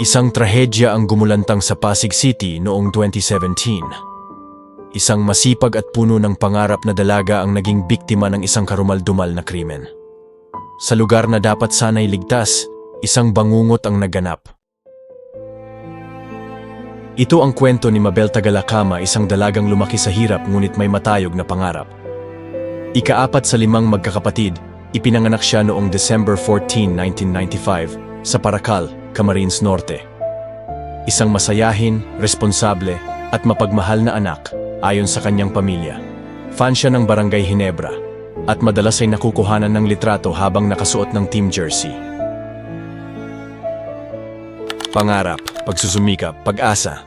Isang trahedya ang gumulantang sa Pasig City noong 2017. Isang masipag at puno ng pangarap na dalaga ang naging biktima ng isang karumaldumal na krimen. Sa lugar na dapat sana'y ligtas, isang bangungot ang naganap. Ito ang kwento ni Mabel Tagalakama, isang dalagang lumaki sa hirap ngunit may matayog na pangarap. Ikaapat sa limang magkakapatid, ipinanganak siya noong December 14, 1995 sa Paracal, Camarines Norte. Isang masayahin, responsable at mapagmahal na anak ayon sa kanyang pamilya. Fan siya ng Barangay Hinebra at madalas ay nakukuhanan ng litrato habang nakasuot ng team jersey. Pangarap, pagsusumikap, pag-asa.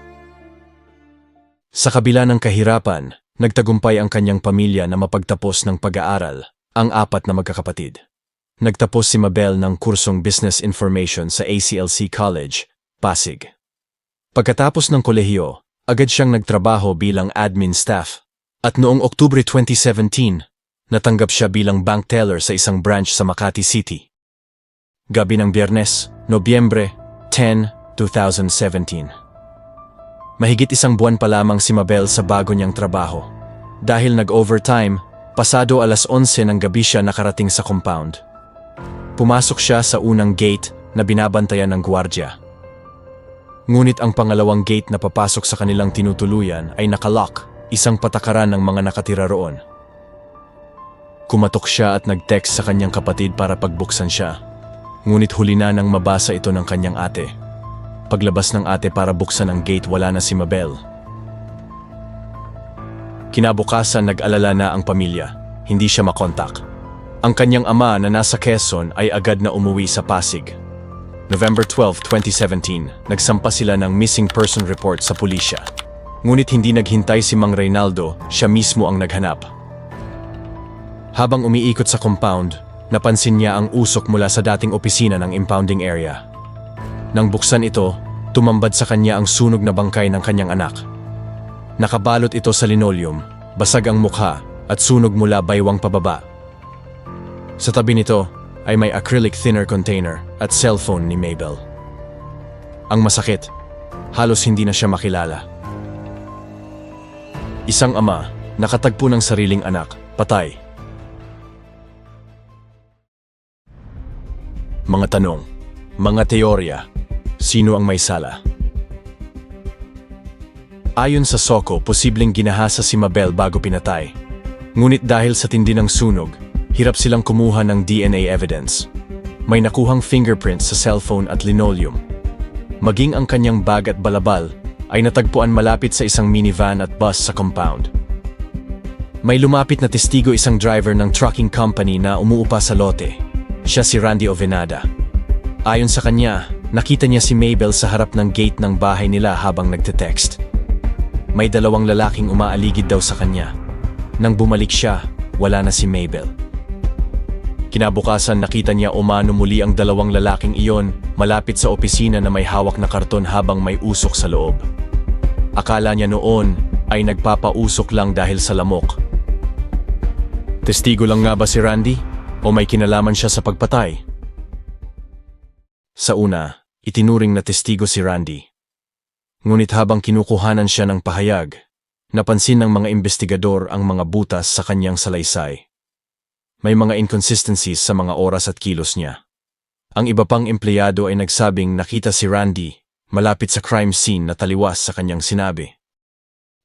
Sa kabila ng kahirapan, nagtagumpay ang kanyang pamilya na mapagtapos ng pag-aaral, ang apat na magkakapatid. Nagtapos si Mabel ng kursong Business Information sa ACLC College, Pasig. Pagkatapos ng kolehiyo, agad siyang nagtrabaho bilang admin staff. At noong Oktubre 2017, natanggap siya bilang bank teller sa isang branch sa Makati City. Gabi ng Biyernes, Nobyembre 10, 2017. Mahigit isang buwan pa lamang si Mabel sa bago niyang trabaho. Dahil nag-overtime, pasado alas 11 ng gabi siya nakarating sa compound. Pumasok siya sa unang gate na binabantayan ng gwardya. Ngunit ang pangalawang gate na papasok sa kanilang tinutuluyan ay nakalock, isang patakaran ng mga nakatira roon. Kumatok siya at nag-text sa kanyang kapatid para pagbuksan siya. Ngunit huli na nang mabasa ito ng kanyang ate. Paglabas ng ate para buksan ang gate wala na si Mabel. Kinabukasan nag-alala na ang pamilya. Hindi siya makontak. Ang kanyang ama na nasa Quezon ay agad na umuwi sa Pasig. November 12, 2017, nagsampa sila ng missing person report sa pulisya. Ngunit hindi naghintay si Mang Reynaldo, siya mismo ang naghanap. Habang umiikot sa compound, napansin niya ang usok mula sa dating opisina ng impounding area. Nang buksan ito, tumambad sa kanya ang sunog na bangkay ng kanyang anak. Nakabalot ito sa linoleum, basag ang mukha at sunog mula baywang pababa. Sa tabi nito ay may acrylic thinner container at cellphone ni Mabel. Ang masakit, halos hindi na siya makilala. Isang ama, nakatagpo ng sariling anak, patay. Mga tanong, mga teorya, sino ang may sala? Ayon sa Soko, posibleng ginahasa si Mabel bago pinatay. Ngunit dahil sa tindi ng sunog, hirap silang kumuha ng DNA evidence. May nakuhang fingerprints sa cellphone at linoleum. Maging ang kanyang bag at balabal ay natagpuan malapit sa isang minivan at bus sa compound. May lumapit na testigo isang driver ng trucking company na umuupa sa lote. Siya si Randy Ovenada. Ayon sa kanya, nakita niya si Mabel sa harap ng gate ng bahay nila habang nagte-text. May dalawang lalaking umaaligid daw sa kanya. Nang bumalik siya, wala na si Mabel. Kinabukasan nakita niya umano muli ang dalawang lalaking iyon malapit sa opisina na may hawak na karton habang may usok sa loob. Akala niya noon ay nagpapausok lang dahil sa lamok. Testigo lang nga ba si Randy? O may kinalaman siya sa pagpatay? Sa una, itinuring na testigo si Randy. Ngunit habang kinukuhanan siya ng pahayag, napansin ng mga investigador ang mga butas sa kanyang salaysay. May mga inconsistencies sa mga oras at kilos niya. Ang iba pang empleyado ay nagsabing nakita si Randy malapit sa crime scene na taliwas sa kanyang sinabi.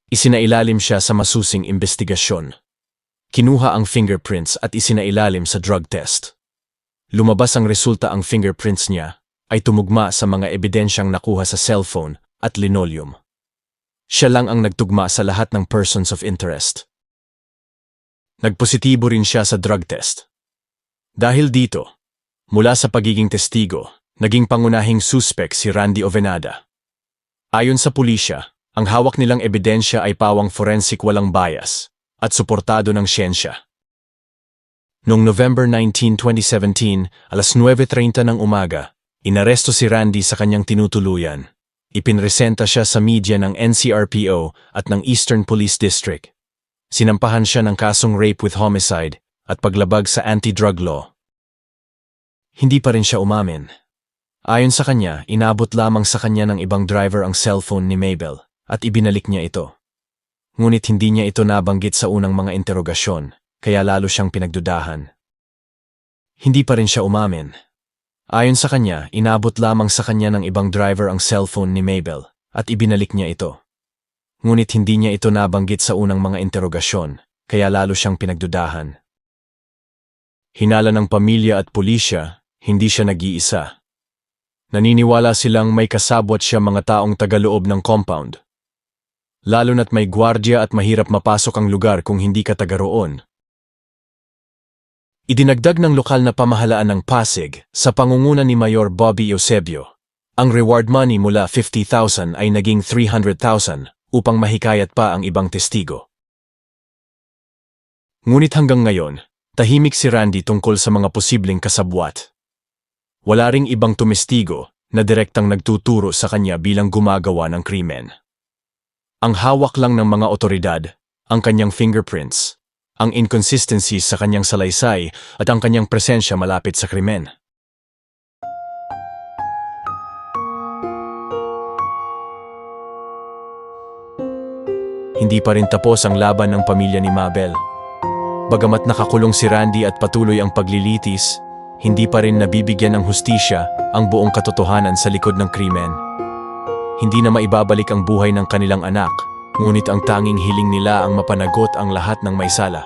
Isinailalim siya sa masusing investigasyon. Kinuha ang fingerprints at isinailalim sa drug test. Lumabas ang resulta ang fingerprints niya ay tumugma sa mga ebidensyang nakuha sa cellphone at linoleum. Siya lang ang nagtugma sa lahat ng persons of interest. Nagpositibo rin siya sa drug test. Dahil dito, mula sa pagiging testigo, naging pangunahing suspect si Randy Ovenada. Ayon sa pulisya, ang hawak nilang ebidensya ay pawang forensic walang bias at suportado ng siyensya. Noong November 19, 2017, alas 9.30 ng umaga, inaresto si Randy sa kanyang tinutuluyan. Ipinresenta siya sa media ng NCRPO at ng Eastern Police District. Sinampahan siya ng kasong rape with homicide at paglabag sa anti-drug law. Hindi pa rin siya umamin. Ayon sa kanya, inabot lamang sa kanya ng ibang driver ang cellphone ni Mabel at ibinalik niya ito. Ngunit hindi niya ito nabanggit sa unang mga interogasyon, kaya lalo siyang pinagdudahan. Hindi pa rin siya umamin. Ayon sa kanya, inabot lamang sa kanya ng ibang driver ang cellphone ni Mabel at ibinalik niya ito. Ngunit hindi niya ito nabanggit sa unang mga interogasyon, kaya lalo siyang pinagdudahan. Hinala ng pamilya at pulisya, hindi siya nag-iisa. Naniniwala silang may kasabwat siya mga taong tagaloob ng compound. Lalo na't may gwardya at mahirap mapasok ang lugar kung hindi ka taga roon. Idinagdag ng lokal na pamahalaan ng Pasig sa pangunguna ni Mayor Bobby Eusebio. Ang reward money mula 50,000 ay naging 300,000 upang mahikayat pa ang ibang testigo. Ngunit hanggang ngayon, tahimik si Randy tungkol sa mga posibleng kasabwat. Wala ring ibang tumestigo na direktang nagtuturo sa kanya bilang gumagawa ng krimen. Ang hawak lang ng mga otoridad, ang kanyang fingerprints, ang inconsistencies sa kanyang salaysay at ang kanyang presensya malapit sa krimen. Hindi pa rin tapos ang laban ng pamilya ni Mabel. Bagamat nakakulong si Randy at patuloy ang paglilitis, hindi pa rin nabibigyan ng hustisya ang buong katotohanan sa likod ng krimen. Hindi na maibabalik ang buhay ng kanilang anak, ngunit ang tanging hiling nila ang mapanagot ang lahat ng may sala.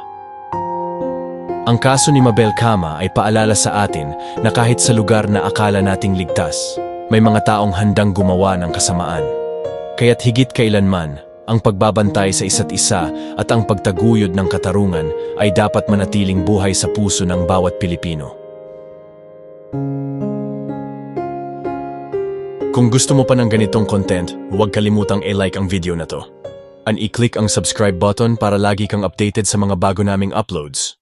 Ang kaso ni Mabel Kama ay paalala sa atin na kahit sa lugar na akala nating ligtas, may mga taong handang gumawa ng kasamaan. Kaya't higit kailanman, ang pagbabantay sa isa't isa at ang pagtaguyod ng katarungan ay dapat manatiling buhay sa puso ng bawat Pilipino. Kung gusto mo pa ng ganitong content, huwag kalimutang i-like ang video na to. And i-click ang subscribe button para lagi kang updated sa mga bago naming uploads.